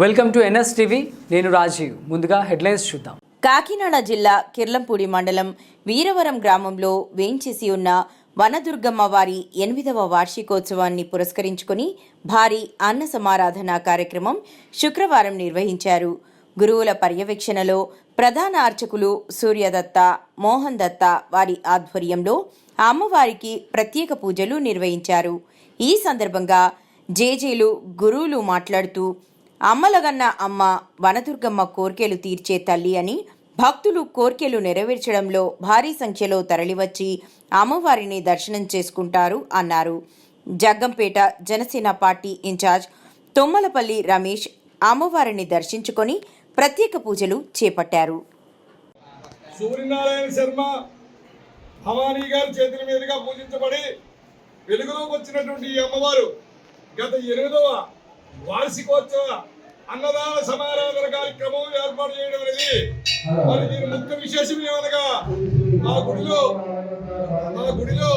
Welcome to NS TV. నేను రాజీవ్. ముందుగా headlines చూద్దాం. కాకినాడ జిల్లా కిర్లంపూడి మండలం వీరవరం గ్రామంలో వేయించేసి ఉన్న వనదుర్గమ్మ వారి ఎనిమిదవ వార్షికోత్సవాన్ని పురస్కరించుకుని భారీ అన్న సమారాధన కార్యక్రమం శుక్రవారం నిర్వహించారు. గురువుల పర్యవేక్షణలో ప్రధాన అర్చకులు సూర్యదత్త మోహన్ దత్త వారి ఆధ్వర్యంలో అమ్మవారికి ప్రత్యేక పూజలు నిర్వహించారు. ఈ సందర్భంగా జేజేలు గురువులు మాట్లాడుతూ అమ్మలగన్న అమ్మ వనదుర్గమ్మ కోర్కెలు తీర్చే తల్లి అని భక్తులు కోర్కెలు నెరవేర్చడంలో భారీ సంఖ్యలో తరలివచ్చి అమ్మవారిని దర్శనం చేసుకుంటారు అన్నారు. Jaggampeta Janasena party in charge Tommalapalli Ramesh అమ్మవారిని దర్శించుకొని ప్రత్యేక పూజలు చేపట్టారు. సూర్యనారాయణ శర్మ భవానీ గారి చేతుల మీదుగా పూజించబడి వెలుగులోకి వచ్చినటువంటి ఈ అమ్మవారు గత ఎనిమిదవ వార్షికోత్సవ అన్నదాన సమారాధన కార్యక్రమం ఏర్పాటు చేయడం అనేది మరి దీని ముఖ్య విశేషం ఏమనగా ఆ గుడిలో ఆ గుడిలో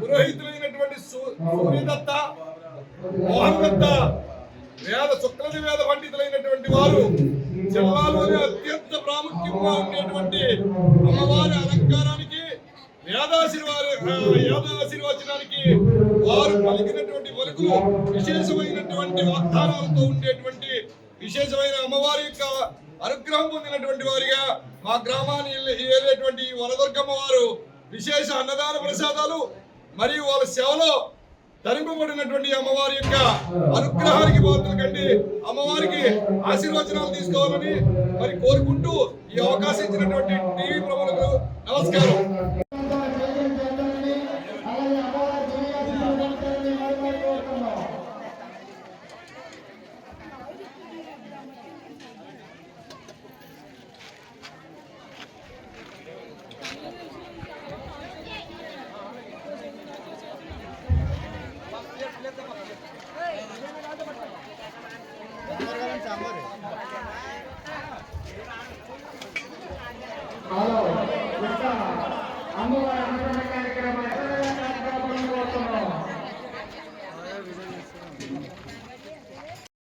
పురోహితులైనటువంటి సూర్యదత్త మోహన్ దత్త వేద శుక్లది వేద పండితులైనటువంటి వారు జిల్లాలోనే అత్యంత ప్రాముఖ్యంగా ఉండేటువంటి అమ్మవారి అలంకారానికి వేదాశీర్వాద వేదాశీర్వచనానికి వారు పలికినటువంటి విశేషమైనటువంటి వాగ్దానాలతో ఉండేటువంటి విశేషమైన అమ్మవారి యొక్క అనుగ్రహం పొందినటువంటి వారిగా మా గ్రామాన్ని ఏలే- ఏలేటువంటి ఈ వారు విశేష అన్నదాన ప్రసాదాలు మరియు వాళ్ళ సేవలో ధరింపబడినటువంటి అమ్మవారి యొక్క అనుగ్రహానికి పాత్రలు కండి. అమ్మవారికి ఆశీర్వచనాలు తీసుకోవాలని మరి కోరుకుంటూ ఈ అవకాశం ఇచ్చినటువంటి టీవీ ప్రముఖులకు నమస్కారం. హలో ఇంకా అమ్మవారి అన్నదాన కార్యక్రమం